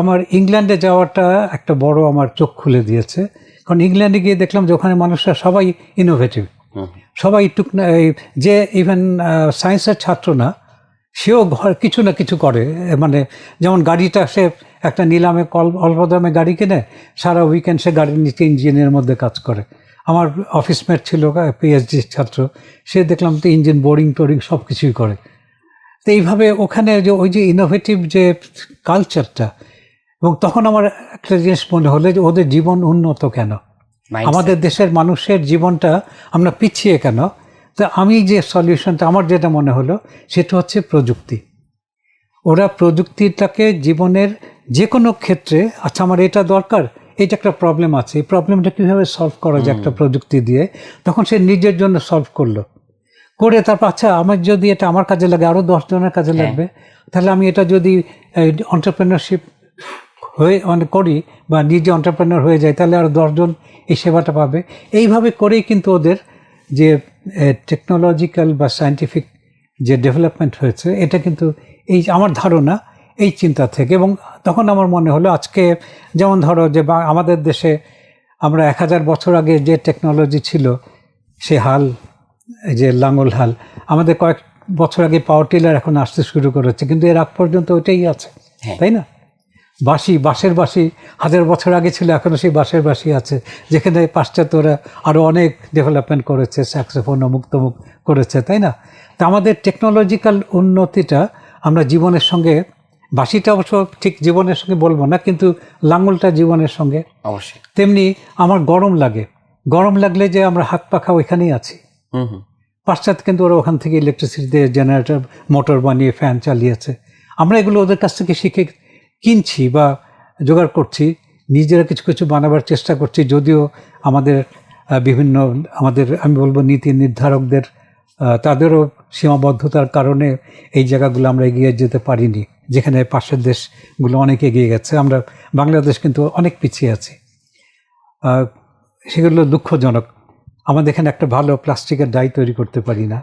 আমার ইংল্যান্ডে যাওয়াটা একটা বড় আমার চোখ খুলে দিয়েছে। কারণ ইংল্যান্ডে গিয়ে দেখলাম যে ওখানে মানুষরা সবাই ইনোভেটিভ সবাই টুক না এই যে ইভেন সায়েন্সের ছাত্র না সেও ঘর কিছু না কিছু করে। মানে যেমন গাড়িটা সে একটা নিলামে কল অল্প দামে গাড়ি কিনে সারা উইকেন্ড সে গাড়ির নিচে ইঞ্জিনের মধ্যে কাজ করে। আমার অফিস অফিসমেট ছিল পিএইচডি ছাত্র। সে দেখলাম তো ইঞ্জিন বোরিং টোরিং সব কিছুই করে। তো এইভাবে ওখানে যে ওই যে ইনোভেটিভ যে কালচারটা এবং তখন আমার একটা জিনিস মনে হলো যে ওদের জীবন উন্নত কেন? আমাদের দেশের মানুষের জীবনটা আমরা পিছিয়ে কেন? তা আমি যে সলিউশনটা আমার যেটা মনে হলো সেটা হচ্ছে প্রযুক্তি। ওরা প্রযুক্তিটাকে জীবনের যে কোনো ক্ষেত্রে আচ্ছা আমার এটা দরকার এটা একটা প্রবলেম আছে এই প্রবলেমটা কীভাবে সলভ করা যায় একটা প্রযুক্তি দিয়ে? তখন সে নিজের জন্য সলভ করল। করে তারপর আচ্ছা আমার যদি এটা আমার কাজে লাগে আরও দশজনের কাজে লাগবে তাহলে আমি এটা যদি অন্টারপ্রেনারশিপ হয়ে মানে করি বা নিজে অন্টারপ্রেনার হয়ে যায় তাহলে আরও দশজন এই সেবাটা পাবে। এইভাবে করেই কিন্তু ওদের যে টেকনোলজিক্যাল বা সায়েন্টিফিক যে ডেভেলপমেন্ট হয়েছে এটা কিন্তু এই আমার ধারণা এই চিন্তা থেকে। এবং তখন আমার মনে হলো আজকে যেমন ধরো যে বা আমাদের দেশে আমরা এক হাজার বছর আগে যে টেকনোলজি ছিল সে হাল এই যে লাঙল হাল আমাদের কয়েক বছর আগে পাওয়ার টিলার এখন আসতে শুরু করেছে কিন্তু এর আগ পর্যন্ত ওইটাই আছে হ্যাঁ। তাই না? বাঁশি বাঁশের বাঁশি। হাজার বছর আগে ছিল এখনও সেই বাঁশের বাঁশি আছে। যেখানে পাশ্চাত্যরা আরও অনেক ডেভেলপমেন্ট করেছে স্যাক্সোফোন অমুক তমুক করেছে তাই না? তা আমাদের টেকনোলজিক্যাল উন্নতিটা আমরা জীবনের সঙ্গে বাঁশিটা অবশ্য ঠিক জীবনের সঙ্গে বলব না কিন্তু লাঙলটা জীবনের সঙ্গে। অবশ্যই। তেমনি আমার গরম লাগে। গরম লাগলে যে আমরা হাত পাখা ওইখানেই আছি। পাশ্চাত্য কিন্তু ওরা ওখান থেকে ইলেকট্রিসিটিতে জেনারেটর মোটর বানিয়ে ফ্যান চালিয়েছে। আমরা এগুলো ওদের কাছ থেকে শিখে কিনছি বা জোগাড় করছি, নিজেরা কিছু কিছু বানাবার চেষ্টা করছি, যদিও আমাদের বিভিন্ন আমাদের, আমি বলব নীতি নির্ধারকদের তাদেরও সীমাবদ্ধতার কারণে এই জায়গাগুলো আমরা এগিয়ে যেতে পারিনি, যেখানে পাশের দেশগুলো অনেক এগিয়ে গেছে। আমরা বাংলাদেশ কিন্তু অনেক পিছিয়ে আছি। সেগুলো দুঃখজনক। আমাদের এখানে একটা ভালো প্লাস্টিকের ডাই তৈরি করতে পারি না।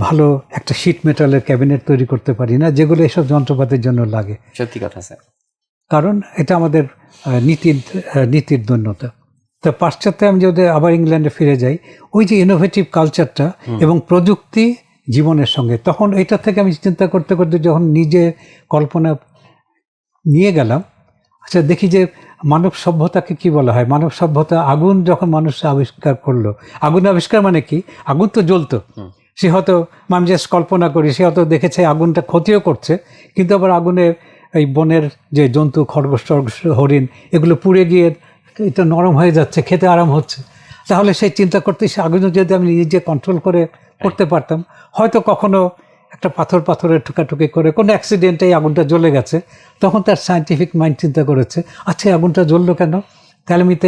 ভালো একটা শীট মেটালের ক্যাবিনেট তৈরি করতে পারি না যেগুলো এসব যন্ত্রপাতির জন্য লাগে। সত্যি কথা স্যার। কারণ এটা আমাদের নীতির নীতির দৈন্যতা। তো পাশ্চাত্যে আমি যদি আবার ইংল্যান্ডে ফিরে যাই ওই যে ইনোভেটিভ কালচারটা এবং প্রযুক্তি জীবনের সঙ্গে তখন এটা থেকে আমি চিন্তা করতে করতে যখন নিজে কল্পনা নিয়ে গেলাম আচ্ছা দেখি যে মানব সভ্যতাকে কি বলা হয়? মানব সভ্যতা আগুন যখন মানুষ আবিষ্কার করল আগুন আবিষ্কার মানে কি? আগুন তো জ্বলতো। সে হয়তো আমি জাস্ট কল্পনা করি সে হয়তো দেখেছে আগুনটা ক্ষতিও করছে কিন্তু আবার আগুনে এই বনের যে জন্তু খরগোশ টরগোশ হরিণ এগুলো পুড়ে গিয়ে এটা নরম হয়ে যাচ্ছে খেতে আরাম হচ্ছে। তাহলে সেই চিন্তা করতে সে আগুন যদি আমি নিজে কন্ট্রোল করে করতে পারতাম হয়তো কখনো একটা পাথর পাথরের ঠুকাঠুকি করে, কোনো অ্যাক্সিডেন্টে এই আগুনটা জ্বলে গেছে, তখন তার সায়েন্টিফিক মাইন্ড চিন্তা করেছে আচ্ছা আগুনটা জ্বললো কেন? তাহলে আমি তো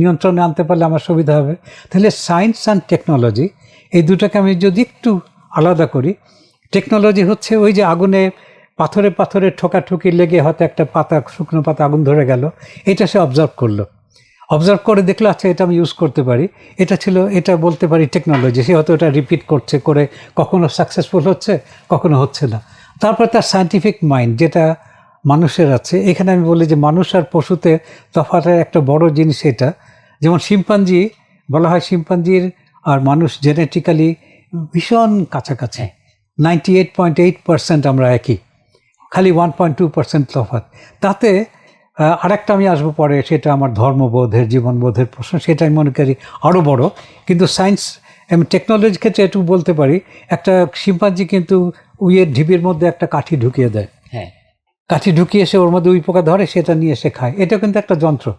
নিয়ন্ত্রণে আনতে পারলে আমার সুবিধা হবে। তাহলে সায়েন্স অ্যান্ড টেকনোলজি এই দুটাকে আমি যদি একটু আলাদা করি টেকনোলজি হচ্ছে ওই যে আগুনে পাথরে পাথরে ঠোকাঠুকি লেগে হয়তো একটা পাতা, শুকনো পাতা আগুন ধরে গেল, এটা সে অবজার্ভ করল। অবজার্ভ করে দেখলে আচ্ছা এটা আমি ইউজ করতে পারি। এটা ছিল, এটা বলতে পারি টেকনোলজি সে হয়তো এটা রিপিট করছে, করে কখনো সাকসেসফুল হচ্ছে, কখনো হচ্ছে না। তারপর তার সায়েন্টিফিক মাইন্ড যেটা মানুষের আছে। এখানে আমি বলি যে, মানুষ আর পশুতে তফাতের একটা বড় জিনিস এটা। যেমন শিম্পাঞ্জি, বলা হয় শিম্পাঞ্জির, আর মানুষ জেনেটিক্যালি ভীষণ কাছাকাছি। Ninety eight point eight percent আমরা একই। খালি ওয়ান পয়েন্ট টু পার্সেন্ট তফাৎ। তাতে আরেকটা আমি আসব পরে সেটা আমার ধর্মবোধের জীবনবোধের প্রশ্ন সেটা আমি মনে করি আরও বড়। কিন্তু সায়েন্স আমি টেকনোলজির ক্ষেত্রে একটু বলতে পারি একটা শিম্পাঞ্জি কিন্তু উইয়ের ঢিবির মধ্যে একটা কাঠি ঢুকিয়ে দেয়। হ্যাঁ। কাঠি ঢুকিয়ে এসে ওর মধ্যে উই পোকা ধরে সেটা নিয়ে এসে খায়। এটা কিন্তু একটা যন্ত্র।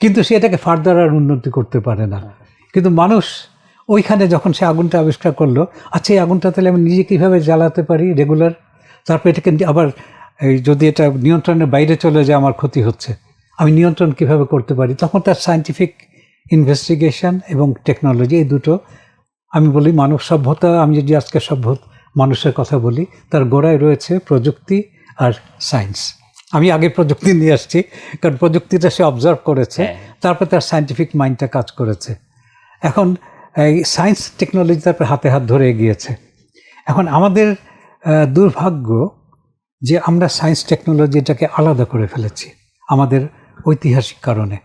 কিন্তু সে এটাকে ফার্দার আর উন্নতি করতে পারে না। কিন্তু মানুষ ওইখানে যখন সে আগুনটা আবিষ্কার করল আচ্ছা এই আগুনটা তাহলে আমি নিজে কীভাবে জ্বালাতে পারি রেগুলার তারপর এটাকে আবার এই যদি এটা নিয়ন্ত্রণের বাইরে চলে যায় আমার ক্ষতি হচ্ছে। আমি নিয়ন্ত্রণ কীভাবে করতে পারি? তখন তার সায়েন্টিফিক ইনভেস্টিগেশন এবং টেকনোলজি এই দুটো আমি বলি মানব সভ্যতা আমি যদি আজকে সভ্য মানুষের কথা বলি তার গোড়ায় রয়েছে প্রযুক্তি আর সায়েন্স আমি আগে প্রযুক্তি নিয়ে আসছি কারণ প্রযুক্তিটা সে অবজার্ভ করেছে হ্যাঁ। তারপর তার সায়েন্টিফিক মাইন্ডটা কাজ করেছে। এখন এই সায়েন্স টেকনোলজি তারপর হাতে হাত ধরে এগিয়েছে। এখন আমাদের দুর্ভাগ্য যে আমরা সায়েন্স টেকনোলজিটাকে আলাদা করে ফেলেছি আমাদের ঐতিহাসিক কারণে।